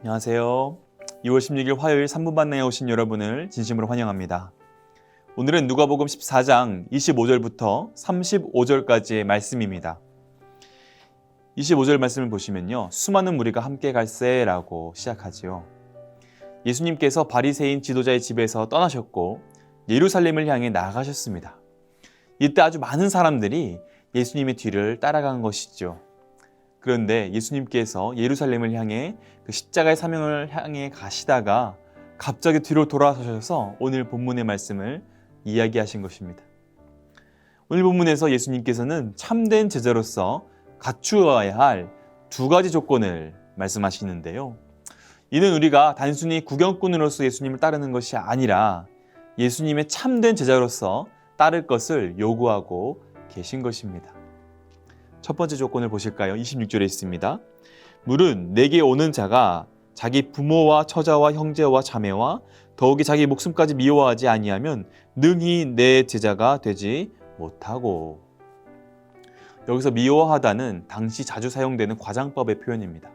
안녕하세요. 2월 16일 화요일 3분 만나에 오신 여러분을 진심으로 환영합니다. 오늘은 누가복음 14장 25절부터 35절까지의 말씀입니다. 25절 말씀을 보시면요. 수많은 무리가 함께 갈세라고 시작하지요. 예수님께서 바리새인 지도자의 집에서 떠나셨고 예루살렘을 향해 나아가셨습니다. 이때 아주 많은 사람들이 예수님의 뒤를 따라간 것이죠. 그런데 예수님께서 예루살렘을 향해 그 십자가의 사명을 향해 가시다가 갑자기 뒤로 돌아서셔서 오늘 본문의 말씀을 이야기하신 것입니다. 오늘 본문에서 예수님께서는 참된 제자로서 갖추어야 할 두 가지 조건을 말씀하시는데요. 이는 우리가 단순히 구경꾼으로서 예수님을 따르는 것이 아니라 예수님의 참된 제자로서 따를 것을 요구하고 계신 것입니다. 첫 번째 조건을 보실까요? 26절에 있습니다. 물은 내게 오는 자가 자기 부모와 처자와 형제와 자매와 더욱이 자기 목숨까지 미워하지 아니하면 능히 내 제자가 되지 못하고 여기서 미워하다는 당시 자주 사용되는 과장법의 표현입니다.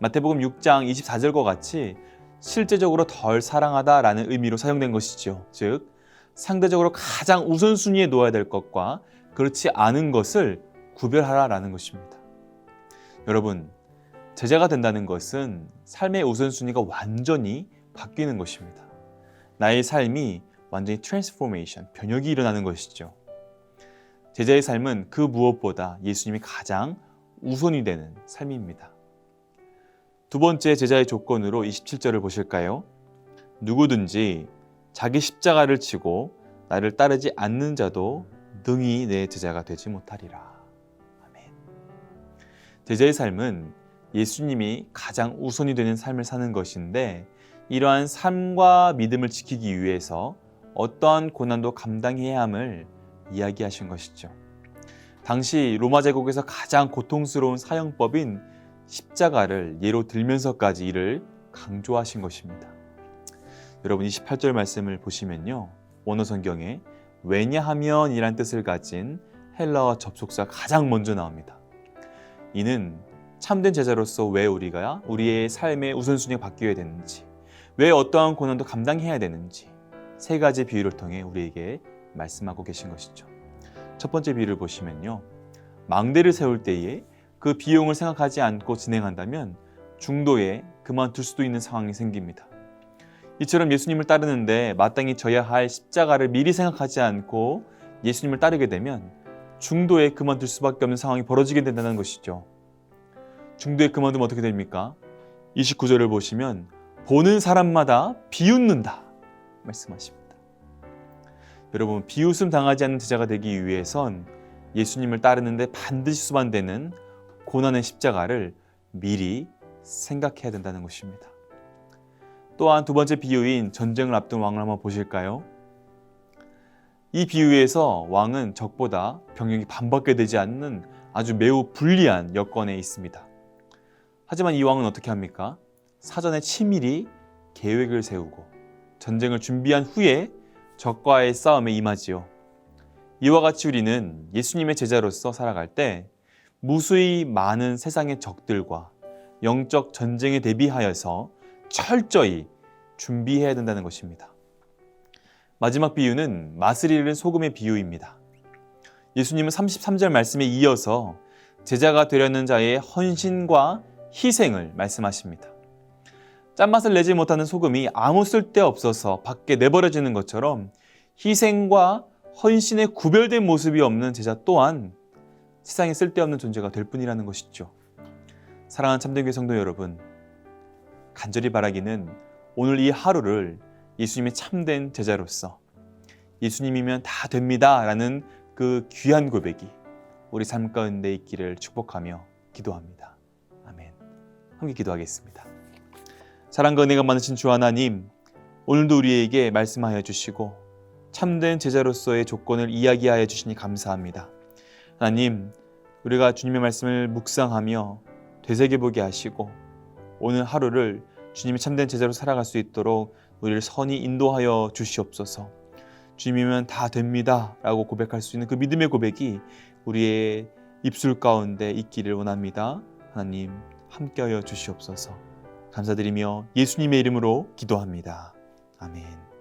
마태복음 6장 24절과 같이 실제적으로 덜 사랑하다라는 의미로 사용된 것이죠. 즉 상대적으로 가장 우선순위에 놓아야 될 것과 그렇지 않은 것을 구별하라라는 것입니다. 여러분, 제자가 된다는 것은 삶의 우선순위가 완전히 바뀌는 것입니다. 나의 삶이 완전히 트랜스포메이션, 변혁이 일어나는 것이죠. 제자의 삶은 그 무엇보다 예수님이 가장 우선이 되는 삶입니다. 두 번째 제자의 조건으로 27절을 보실까요? 누구든지 자기 십자가를 지고 나를 따르지 않는 자도 능히 내 제자가 되지 못하리라. 제자의 삶은 예수님이 가장 우선이 되는 삶을 사는 것인데 이러한 삶과 믿음을 지키기 위해서 어떠한 고난도 감당해야 함을 이야기하신 것이죠. 당시 로마 제국에서 가장 고통스러운 사형법인 십자가를 예로 들면서까지 이를 강조하신 것입니다. 여러분 28절 말씀을 보시면요. 원어 성경에 왜냐하면이란 뜻을 가진 헬라어 접속사 가장 먼저 나옵니다. 이는 참된 제자로서 왜 우리가 우리의 삶의 우선순위가 바뀌어야 되는지, 왜 어떠한 고난도 감당해야 되는지 세 가지 비유를 통해 우리에게 말씀하고 계신 것이죠. 첫 번째 비유를 보시면요. 망대를 세울 때에 그 비용을 생각하지 않고 진행한다면 중도에 그만둘 수도 있는 상황이 생깁니다. 이처럼 예수님을 따르는데 마땅히 져야 할 십자가를 미리 생각하지 않고 예수님을 따르게 되면 중도에 그만둘 수밖에 없는 상황이 벌어지게 된다는 것이죠. 중도에 그만두면 어떻게 됩니까? 29절을 보시면 보는 사람마다 비웃는다 말씀하십니다. 여러분 비웃음 당하지 않는 제자가 되기 위해선 예수님을 따르는데 반드시 수반되는 고난의 십자가를 미리 생각해야 된다는 것입니다. 또한 두 번째 비유인 전쟁을 앞둔 왕을 한번 보실까요? 이 비유에서 왕은 적보다 병력이 반밖에 되지 않는 아주 매우 불리한 여건에 있습니다. 하지만 이 왕은 어떻게 합니까? 사전에 치밀히 계획을 세우고 전쟁을 준비한 후에 적과의 싸움에 임하지요. 이와 같이 우리는 예수님의 제자로서 살아갈 때 무수히 많은 세상의 적들과 영적 전쟁에 대비하여서 철저히 준비해야 된다는 것입니다. 마지막 비유는 맛을 잃은 소금의 비유입니다. 예수님은 33절 말씀에 이어서 제자가 되려는 자의 헌신과 희생을 말씀하십니다. 짠맛을 내지 못하는 소금이 아무 쓸데 없어서 밖에 내버려지는 것처럼 희생과 헌신의 구별된 모습이 없는 제자 또한 세상에 쓸데없는 존재가 될 뿐이라는 것이죠. 사랑하는 참된 교회 성도 여러분, 간절히 바라기는 오늘 이 하루를 예수님의 참된 제자로서 예수님이면 다 됩니다 라는 그 귀한 고백이 우리 삶 가운데 있기를 축복하며 기도합니다. 아멘. 함께 기도하겠습니다. 사랑과 은혜가 많으신 주 하나님, 오늘도 우리에게 말씀하여 주시고 참된 제자로서의 조건을 이야기하여 주시니 감사합니다. 하나님, 우리가 주님의 말씀을 묵상하며 되새겨보게 하시고 오늘 하루를 주님의 참된 제자로 살아갈 수 있도록 우리를 선히 인도하여 주시옵소서. 주님이면 다 됩니다. 라고 고백할 수 있는 그 믿음의 고백이 우리의 입술 가운데 있기를 원합니다. 하나님, 함께하여 주시옵소서. 감사드리며 예수님의 이름으로 기도합니다. 아멘.